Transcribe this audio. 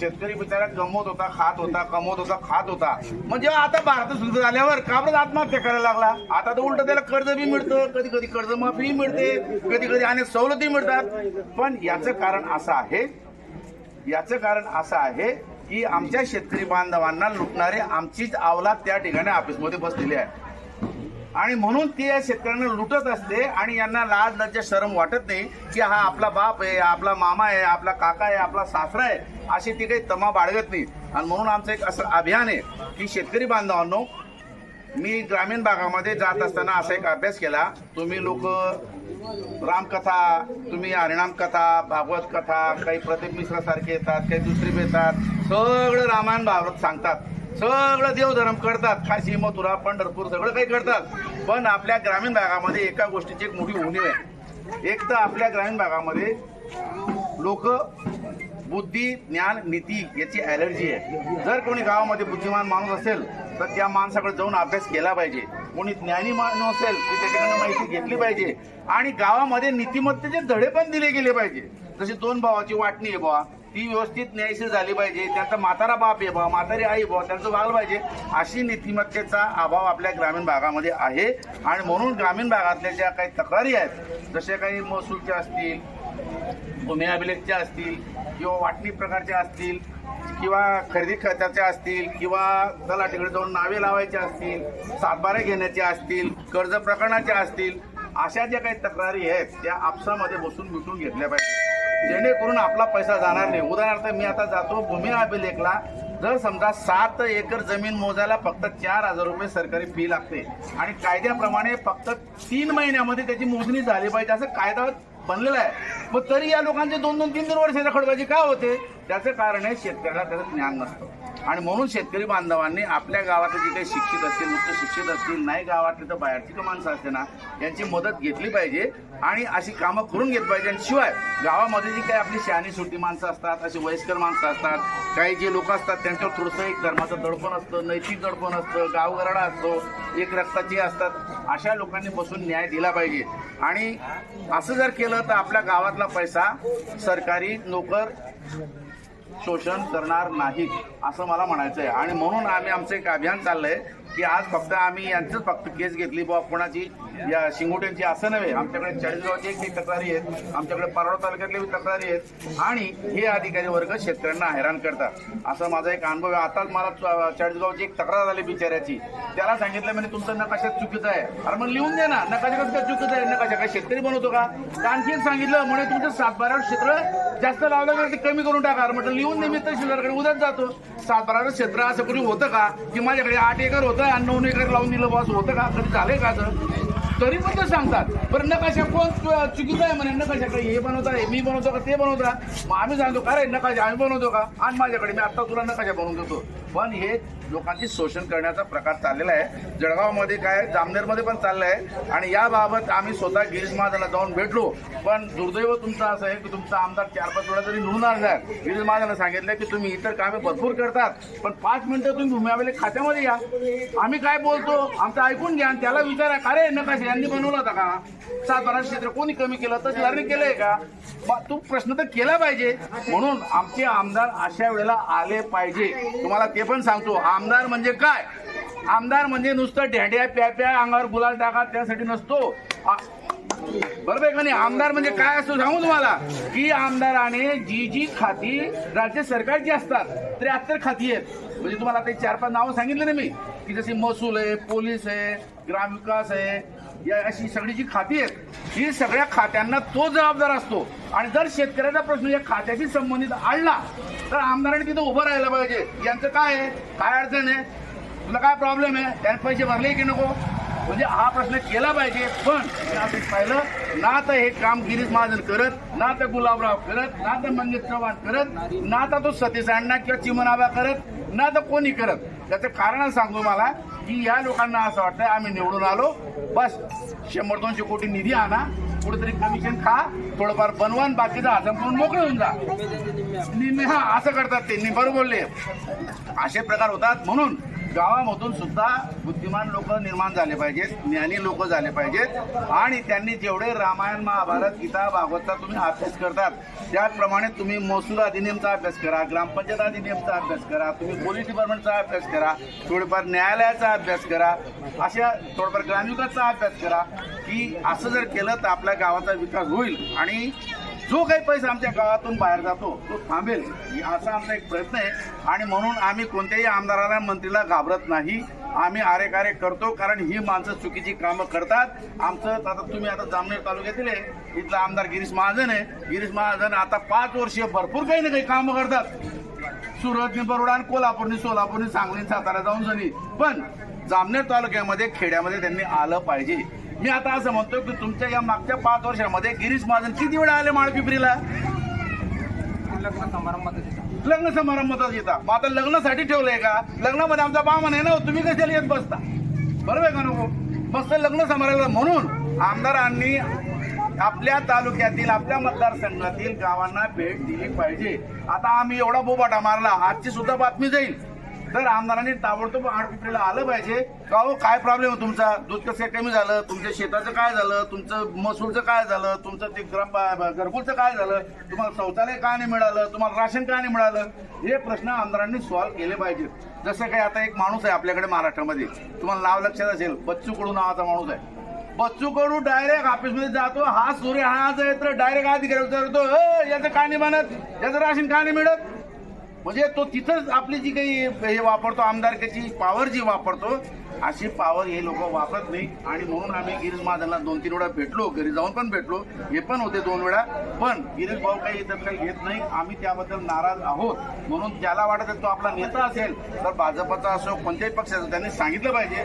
शेतकरी बिचारा कमवत होता खात होता कमवत होता खात होता. म्हणजे आता भारत सुरू झाल्यावर का आत्महत्या करायला लागला? आता तर उलट त्याला कर्ज बी मिळतं कधी कधी कर्जमाफी मिळते कधी कधी अनेक सवलती मिळतात. पण याचं कारण असं आहे याचं कारण असं आहे की आमच्या शेतकरी बांधवांना लुटणारे आमचीच आवलात त्या ठिकाणी ऑफिसमध्ये बसलेली आहे. आणि म्हणून ते या शेतकऱ्यांना लुटत असते आणि यांना लाज लज्जा शरम वाटत नाही की हा आपला बाप आहे आपला मामा आहे आपला काका आहे आपला सासरा आहे अशी ती काही तमा बाळगत नाही. आणि म्हणून आमचं एक असं अभियान आहे की शेतकरी बांधवांनो मी ग्रामीण भागामध्ये जात असताना असा एक अभ्यास केला. तुम्ही लोक रामकथा तुम्ही हरिणाम कथा भागवत कथा काही प्रदीप मिश्रासारखे येतात काही दुसरी बी येतात सगळं रामायण भागवत सांगतात. सगळं देवधर्म करतात. काशी मथुरा पंढरपूर सगळं काही करतात. पण आपल्या ग्रामीण भागामध्ये एका गोष्टीची एक मोठी उणीव आहे. एक तर आपल्या ग्रामीण भागामध्ये लोक बुद्धी ज्ञान नीती याची ॲलर्जी आहे. जर कोणी गावामध्ये बुद्धिमान माणूस असेल तर त्या माणसाकडे जाऊन अभ्यास केला पाहिजे. कोणी ज्ञानी माणूस असेल की त्याच्याकडनं माहिती घेतली पाहिजे. आणि गावामध्ये नीतिमत्तेचे धडे पण दिले गेले पाहिजे. जसे दोन भावाची वाटणी आहे बुवा. ती व्यवस्थित न्यायशी झाली पाहिजे. त्यांचा म्हातारा बाप आहे बुवा म्हातारी आई बुवा त्यांचं व्हायला पाहिजे. अशी नीतिमत्तेचा अभाव आपल्या ग्रामीण भागामध्ये आहे. आणि म्हणून ग्रामीण भागातल्या ज्या काही तक्रारी आहेत जसे काही महसूलच्या असतील भूमी अभिलेखच्या असतील किंवा वाटणी प्रकारच्या असतील किंवा खरेदी खर्चाच्या असतील किंवा तलाठीकडे जाऊन नावे लावायच्या असतील सातबारे घेण्याच्या असतील कर्ज प्रकरणाच्या असतील अशा ज्या काही तक्रारी आहेत त्या आपसामध्ये बसून मिटून घेतल्या पाहिजे. जेणेकरून आपला पैसा जाणार नाही. उदाहरणार्थ मी आता जातो भूमी अभिलेखला. जर समजा सात एकर जमीन मोजायला फक्त चार हजार रुपये सरकारी फी लागते आणि कायद्याप्रमाणे फक्त तीन महिन्यामध्ये त्याची मोजणी झाली पाहिजे असं कायदा बनलेला आहे. मग तरी या लोकांचे दोन दोन तीन तीन वर्षाच्या खडबाजी का होते? त्याचं कारण आहे शेतकऱ्याला त्याचं ज्ञान नसतं. आणि म्हणून शेतकरी बांधवांनी आपल्या गावातले जे काही शिक्षित असतील उच्च शिक्षित असतील नाही गावातले तर बाहेरची माणसं असते ना यांची मदत घेतली पाहिजे आणि अशी कामं करून घेत पाहिजे. आणि शिवाय गावामध्ये जी काही आपली शहाणी सुटी माणसं असतात अशी वयस्कर माणसं असतात काही जे लोक असतात त्यांच्यावर थोडंसं एक धर्माचं दडपण असतं नैतिक दडपण असतं गावगराडा असतो एक रक्ताची असतात अशा लोकांनी बसून न्याय दिला पाहिजे. आणि असं जर केलं तर आपल्या गावातला पैसा सरकारी नोकर शोषण करणार नाहीत असं मला म्हणायचं आहे आणि म्हणून आम्ही आमचं एक अभियान चाललंय. की आज फक्त आम्ही यांचंच फक्त केस घेतली बुवा कोणाची? या शिंगोट्यांची असं नव्हे. आमच्याकडे चाळीसगावची एक तक्रारी आहेत. आमच्याकडे परवा तालुक्यातल्या बी तक्रारी आहेत. आणि हे अधिकारी वर्ग शेतकऱ्यांना हैराण करतात. असं माझा एक अनुभव आहे. आताच मला चाळीसगावची एक तक्रार झाली बिचाऱ्याची. त्याला सांगितलं म्हणजे तुमचं नकाशात चुकीचं आहे. अरे मग लिहून द्या ना. नकाशा कसं काय चुकीचं आहे नकाशा काय शेतकरी बनवतो का? आणखी एक सांगितलं म्हणे तुमचं सातबारा क्षेत्र जास्त लावलं तर ते कमी करून टाका. म्हटलं लिहून दे मी तहसीलदारकडे उद्याच जातो. सातबारावर क्षेत्र असं कुणी होतं का? की माझ्याकडे आठ एकर होतं आणि नऊ एकर लावून दिलं बस होतं का? कधी झालंय का असं? तरी पण ते सांगतात. बरं नकाशा कोण चुकीचं आहे म्हणे? नकाशाकडे हे बनवता हे मी बनवतो का? ते बनवता. मग आम्ही सांगतो का रे नकाशा आम्ही बनवतो का? आणि माझ्याकडे मी आत्ता तुला नकाशा बनवून देतो. पण हे लोकांची शोषण करण्याचा प्रकार चाललेला आहे. जळगावमध्ये काय जामनेरमध्ये पण चाललं आहे. आणि याबाबत आम्ही स्वतः गिरीश महाजनला जाऊन भेटलो. पण दुर्दैव तुमचं असं आहे की तुमचा आमदार चार पाच वेळा जरी निवडून आला गिरीश महाजनला सांगितलं की तुम्ही इतर कामे भरपूर करतात. पण पाच मिनिटं तुम्ही भूमी खात्यामध्ये या. आम्ही काय बोलतो? आमचं ऐकून घ्या आणि त्याला विचारा. का रे नकाशा यांनी बनवला होता का? सातबारा क्षेत्र कोणी कमी केलं? तर लर्निंग केलंय का? तू प्रश्न तर केला पाहिजे. म्हणून आमचे आमदार अशा वेळेला आले पाहिजे. तुम्हाला ते पण सांगतो. आमदार म्हणजे काय? आमदार म्हणजे नुसतं ढेंड्या प्याप्या अंगावर गुलाल टाका त्यासाठी नसतो. बरोबर आहे का नाही? आमदार म्हणजे काय असतो सांगू तुम्हाला? की आमदाराने जी जी खाती राज्य सरकारची असतात त्र्याहत्तर खाती आहेत. म्हणजे तुम्हाला ते चार पाच नावं सांगितले ना मी. की जशी महसूल आहे पोलीस आहे ग्रामविकास आहे या अशी सगळी जी खाती आहेत ही सगळ्या खात्यांना तो जबाबदार असतो. आणि जर शेतकऱ्याचा प्रश्न या खात्याशी संबंधित आणला तर आमदाराने तिथं उभं राहायला पाहिजे. यांचं काय आहे? काय अडचण आहे? तुला काय प्रॉब्लेम आहे? त्यात पैसे भरले की नको? म्हणजे हा प्रश्न केला पाहिजे. पण आपण असं पाहिलं ना तर हे काम गिरीश महाजन करत ना तर गुलाबराव करत ना तर मंगेश चव्हाण करत ना तर तो सतीश अण्णा किंवा चिमनाबा करत ना तर कोणी करत. त्याचं कारण सांगू मला की या लोकांना असं वाटतं आम्ही निवडून आलो. बस शंभर दोनशे कोटी निधी आणा. कुठेतरी कमिशन खा. थोडंफार बनवा बाकीचं बाकीचा हजम करून मोकळे होऊन जा. निम्मे हा असं करतात ते. निबर बोलले. असे प्रकार होतात. म्हणून गावामधून सुद्धा बुद्धिमान लोक निर्माण झाले पाहिजेत ज्ञानी लोक झाले पाहिजेत. आणि त्यांनी जेवढे रामायण महाभारत गीता भागवतचा तुम्ही अभ्यास करतात त्याचप्रमाणे तुम्ही महसूल अधिनियमचा अभ्यास करा ग्रामपंचायत अधिनियमचा अभ्यास करा तुम्ही पोलीस डिपार्टमेंटचा अभ्यास करा थोडेफार न्यायालयाचा अभ्यास करा अशा थोडंफार ग्रामविकासचा अभ्यास करा की असं जर केलं तर आपल्या गावाचा विकास होईल. आणि जो काही पैसा आमच्या गावातून बाहेर जातो तो थांबेल. असा आमचा एक प्रयत्न आहे. आणि म्हणून आम्ही कोणत्याही आमदाराला मंत्रीला घाबरत नाही. आम्ही आरेकारे करतो कारण ही माणसं चुकीची कामं करतात. आमचं आता तुम्ही आता जामनेर तालुक्यातील आहे. इथला आमदार गिरीश महाजन आहे. गिरीश महाजन आता पाच वर्ष भरपूर काही ना काही कामं करतात. सुरतनी बरोडा आणि कोल्हापूरनी सोलापूरनी सांगली सातारा जाऊन सनी. पण जामनेर तालुक्यामध्ये खेड्यामध्ये त्यांनी आलं पाहिजे. मी आता असं म्हणतो की तुमच्या या मागच्या पाच वर्षामध्ये गिरीश महाजन किती वेळा आले माळपिपरीला लग्न समारंभात येतात. लग्न समारंभातच येतात मग आता लग्नासाठी ठेवलंय का? लग्नामध्ये आमचा बामन आहे ना हो, तुम्ही कशाला येत बसता? बरोबर आहे का नको? मस्त लग्न समारंभ म्हणून आमदारांनी आपल्या तालुक्यातील आपल्या मतदारसंघातील गावांना भेट दिली पाहिजे. आता आम्ही एवढा बोबाटा मारला आजची सुद्धा बातमी जाईल. तर आमदारांनी ताबडतोब आडपिपरीला आलं पाहिजे. का हो काय प्रॉब्लेम आहे हो तुमचा? दूध कसं कमी झालं. तुमच्या शेताचं काय झालं? तुमचं महसूलचं काय झालं? तुमचं ते ग्राम घरकुलचं काय झालं? तुम्हाला शौचालय का नाही मिळालं? तुम्हाला राशन का नाही मिळालं? हे प्रश्न आमदारांनी सॉल्व्ह केले पाहिजेत. जसं काही आता एक माणूस आहे आपल्याकडे महाराष्ट्रामध्ये. तुम्हाला नाव लक्षात असेल बच्चू कडू नावाचा माणूस आहे. बच्चू कडू डायरेक्ट ऑफिसमध्ये जातो. हा सूर्य हा आहे तर डायरेक्ट अधिकारी विचारतो याचं का नाही म्हणत याचं राशन का नाही मिळत? म्हणजे तो तिथंच आपली जी काही हे वापरतो आमदारकीची पॉवर जी वापरतो अशी पॉवर हे लोक वापरत नाही. आणि म्हणून आम्ही गिरीश महाजनला दोन तीन वेळा भेटलो घरी जाऊन पण भेटलो. हे पण होते दोन वेळा. पण गिरीश भाऊ काही इथं काही घेत नाही. आम्ही त्याबद्दल नाराज आहोत. म्हणून ज्याला वाटत आहे तो आपला नेता असेल तर भाजपचा असो कोणत्याही पक्षाचा त्यांनी सांगितलं पाहिजे.